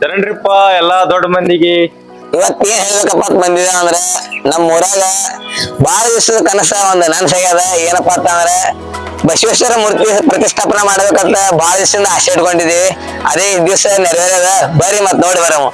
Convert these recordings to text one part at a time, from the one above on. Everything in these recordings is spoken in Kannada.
ಶರಣ್ರಿಪ್ಪ ಎಲ್ಲಾ ದೊಡ್ಡ ಮಂದಿಗೆ. ಇವತ್ ಏನ್ ಹೇಳ್ಬೇಕಪ್ಪ ಅಂತ ಬಂದಿದೆ ಅಂದ್ರೆ ನಮ್ಮ ಊರಾಗ ಬಾಳ ದಿವಸದ ಕನಸ ಒಂದ್ ನನ್ಸಾಗ್ಯದ ಏನಪ್ಪಾ ಅಂತ ಅಂದ್ರೆ, ಬಸವೇಶ್ವರ ಮೂರ್ತಿ ಪ್ರತಿಷ್ಠಾಪನೆ ಮಾಡ್ಬೇಕಂತ ಬಾಳ ದಿವಸದಿಂದ ಆಸೆ ಇಟ್ಕೊಂಡಿದೀವಿ. ಅದೇ ದಿವಸ ನೆರವೇರದ. ಬರ್ರಿ ಮತ್ ನೋಡಿ ಬರಮು.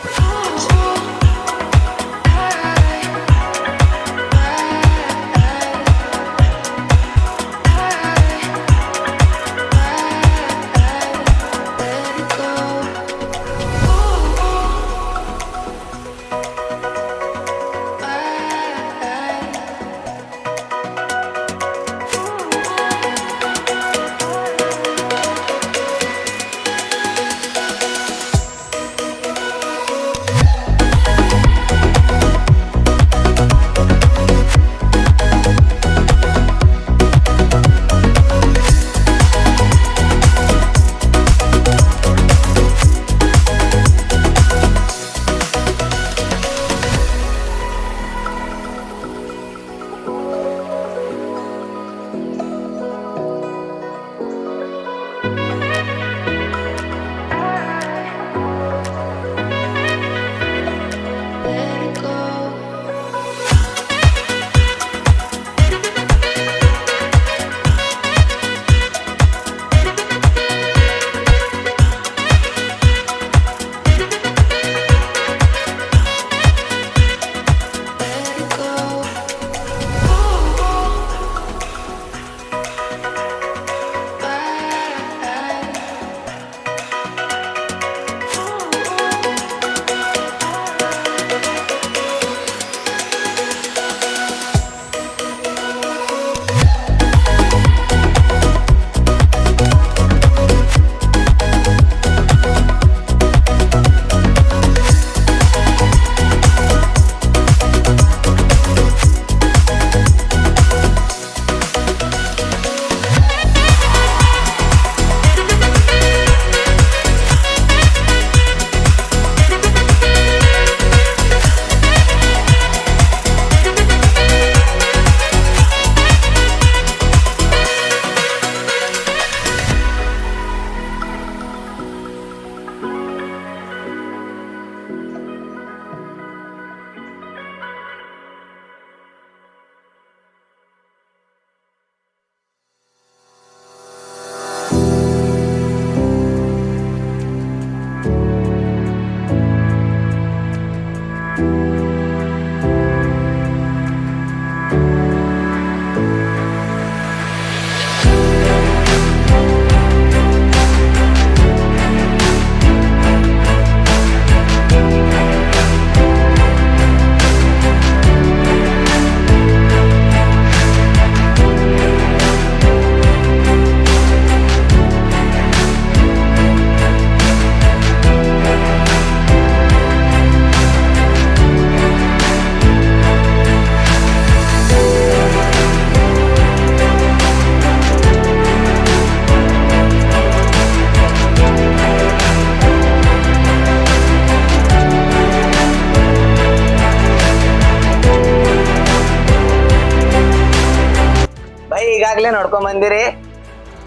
ಈಗಾಗ್ಲೇ ನೋಡ್ಕೊಂಡ್ ಬಂದಿರಿ.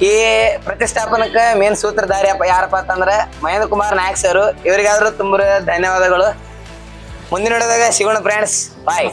ಈ ಪ್ರತಿಷ್ಠಾಪನಕ್ಕೆ ಮೇನ್ ಸೂತ್ರಧಾರಿ ಯಾರಪ್ಪ ಅಂತಂದ್ರ ಮಹೇಂದ್ರ ಕುಮಾರ್ ನಾಯಕ್ ಸರ್. ಇವರಿಗಾದ್ರೂ ತುಂಬ ಧನ್ಯವಾದಗಳು. ಮುಂದಿನ ನೋಡಿದಾಗ ಸಿಗೋಣ ಫ್ರೆಂಡ್ಸ್ ಬಾಯ್